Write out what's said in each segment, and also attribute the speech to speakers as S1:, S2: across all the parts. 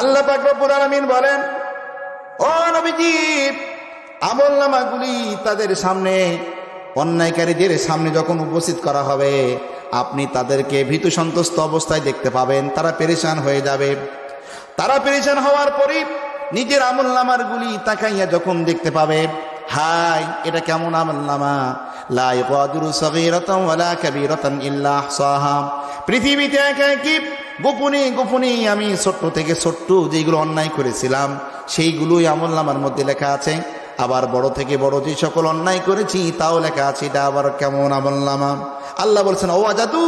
S1: আল্লাহ পাক রব্বুল আলামিন বলেন, ও নবীজি, আমল নামাগুলি তাদের সামনে, অন্যায়কারীদের সামনে যখন উপস্থিত করা হবে, আপনি তাদেরকে ভীতু সন্তুষ্ট অবস্থায় দেখতে পাবেন, তারা পেরেশান হয়ে যাবে। তারা পেরেশান হওয়ার পরে নিজের আমল নামার গুলি তাকাইয়া যখন দেখতে পাবে হাই এটা কেমন আমল নামা? পৃথিবীতে একা কি গোপনে গোপনে আমি ছোট্ট থেকে ছোট্ট যেগুলো অন্যায় করেছিলাম, সেইগুলোই আমল নামার মধ্যে লেখা আছে। আবার বড় থেকে বড় যে সকল অন্যায় করেছি, তাও লেখা আছে, এটা আবার কেমন আমল নামা? আল্লাহ বলছেন ও আজাদু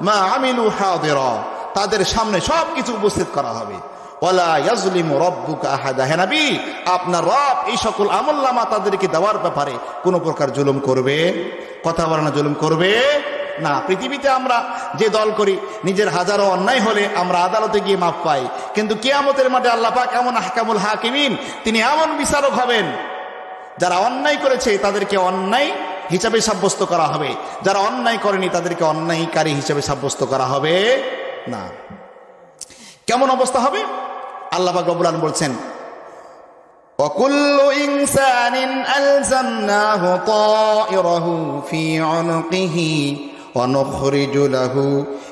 S1: মা আমিলু হাদিরা। তাদের সামনে সব কিছু উপস্থিত করা হবে। ওয়ালা ইয়াজলিমু রাব্বুকা আপনার রব এই সকল আমলনামা তাদেরকে দেওয়ার ব্যাপারে কোনো প্রকার জুলুম করবে? কথা বলে না জুলুম করবে? না পৃথিবীতে আমরা যে দল করি নিজের হাজারো অন্যায় হলে আমরা আদালতে গিয়ে মাপ পাই কিন্তু কিয়ামতের মাঠে আল্লাহ পাক এমন হাকামুল হাকিমিন তিনি এমন বিচারক হবেন যারা অন্যায় করেছে তাদেরকে অন্যায় হিসাবে সাব্যস্ত করা হবে যারা অন্যায় করেনি তাদেরকে অন্যায়কারী হিসাবে সাব্যস্ত করা হবে না কেমন অবস্থা হবে আল্লাহ পাক রব্বুল আলামিন বলছেন وكل إنسان ألزمناه طائره في عنقه ونخرج له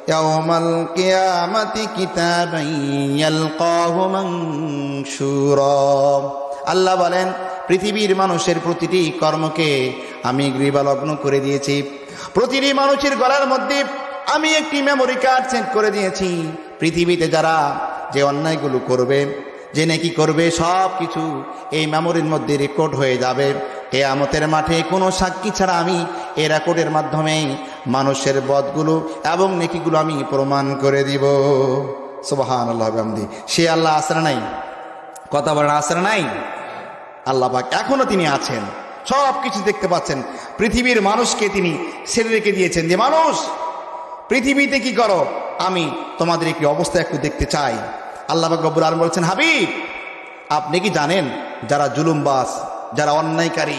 S1: يوم القيامة كتابا يلقاه منشورا আল্লাহ বলেন পৃথিবীর মানুষের প্রতিটি কর্মকে আমি গৃবালগ্ন করে দিয়েছি প্রতিটি মানুষের গলার মধ্যে আমি একটি মেমোরি কার্ড সেট করে দিয়েছি পৃথিবীতে যারা যে অন্যায়গুলো করবে যে নাকি করবে সব কিছু এই মেমোরির মধ্যে রেকর্ড হয়ে যাবে এ আমতের মাঠে কোনো সাক্ষী ছাড়া আমি এই রেকর্ডের মাধ্যমে মানুষের বদগুলো এবং নেকিগুলো আমি প্রমাণ করে দিব। সুবাহান আল্লাহ আমদি সে আল্লাহ আসরা নাই? কথা বলেন আসরা নাই? আল্লাহ পাক এখনও তিনি আছেন। সব কিছু দেখতে পাচ্ছেন। পৃথিবীর মানুষকে তিনি ছেড়ে রেখে দিয়েছেন। যে মানুষ, পৃথিবীতে কি করো? আমি তোমাদের একটি অবস্থা একটু দেখতে চাই। আল্লাহ রব্বুল আলম বলছেন, হাবিব, আপনি কি জানেন যারা জুলুমবাস যারা অন্যায়কারী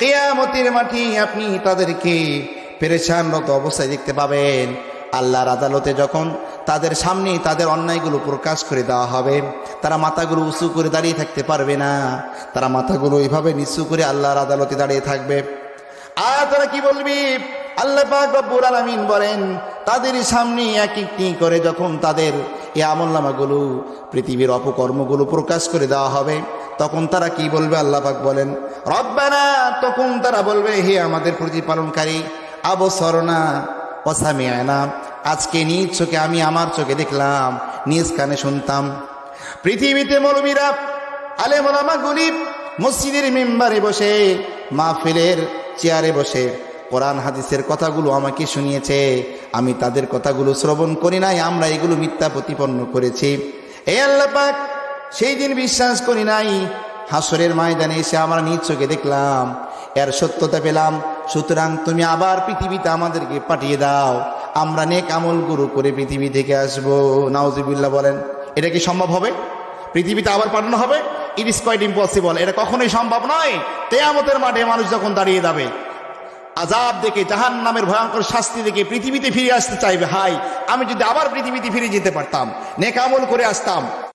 S1: কেয়ামতের মাঠে আপনি তাদেরকে পেরেশানরত অবস্থায় দেখতে পাবেন। আল্লাহর আদালতে যখন তাদের সামনে তাদের অন্যায়গুলো প্রকাশ করে দেওয়া হবে, তারা মাথাগুলো উঁচু করে দাঁড়িয়ে থাকতে পারবে না। তারা মাথাগুলো এইভাবে নিচু করে আল্লাহর আদালতে দাঁড়িয়ে থাকবে। আর তারা কি বলবি? আল্লাহ পাক রব্বুল আলামিন বলেন, তাদের সামনে এক একটি করে যখন তাদের এই আমলনামাগুলো, পৃথিবীর অপকর্মগুলো প্রকাশ করে দেওয়া হবে তখন তারা কি বলবে? আল্লাহ পাক বলেন, রব্বানা তখন তারা বলবে, হে আমাদের প্রতিপালনকারী, আবসরনা অসামিয়ানা আজকে নিজ চোখে আমি আমার চোখে দেখলাম, নিজ কানে শুনতাম। পৃথিবীতে মৌলবীরা আলে মোলামা গরিব মসজিদের মেম্বারে বসে, মাহফিলের চেয়ারে বসে কোরআন, হাদিসের কথাগুলো আমাকে শুনিয়েছে। আমি তাদের কথাগুলো শ্রবণ করি নাই, আমরা এগুলো মিথ্যা প্রতিপন্ন করেছি। এ আল্লাহ পাক সেই দিন বিশ্বাস করি নাই। হাসরের ময়দানে এসে আমরা নিজ চোখে দেখলাম। এর সত্যতা পেলাম। সুতরাং তুমি আবার পৃথিবীতে আমাদেরকে পাঠিয়ে দাও। আমরা নেক আমল গুরু করে পৃথিবী থেকে আসব। নাউজিবুল্লাহ বলেন, এটা কি সম্ভব হবে? পৃথিবীতে আবার পাঠানো হবে? ইট ইস কোয়াইট ইম্পসিবল এটা কখনোই সম্ভব নয়। তেয়ামতের মাঠে মানুষ যখন দাঁড়িয়ে যাবে আজাব দেখে জাহান নামের ভয়ঙ্কর শাস্তি দেখে পৃথিবীতে ফিরে আসতে চাইবে হাই আমি যদি আবার পৃথিবীতে ফিরে যেতে পারতাম, নেক আমল করে আসতাম।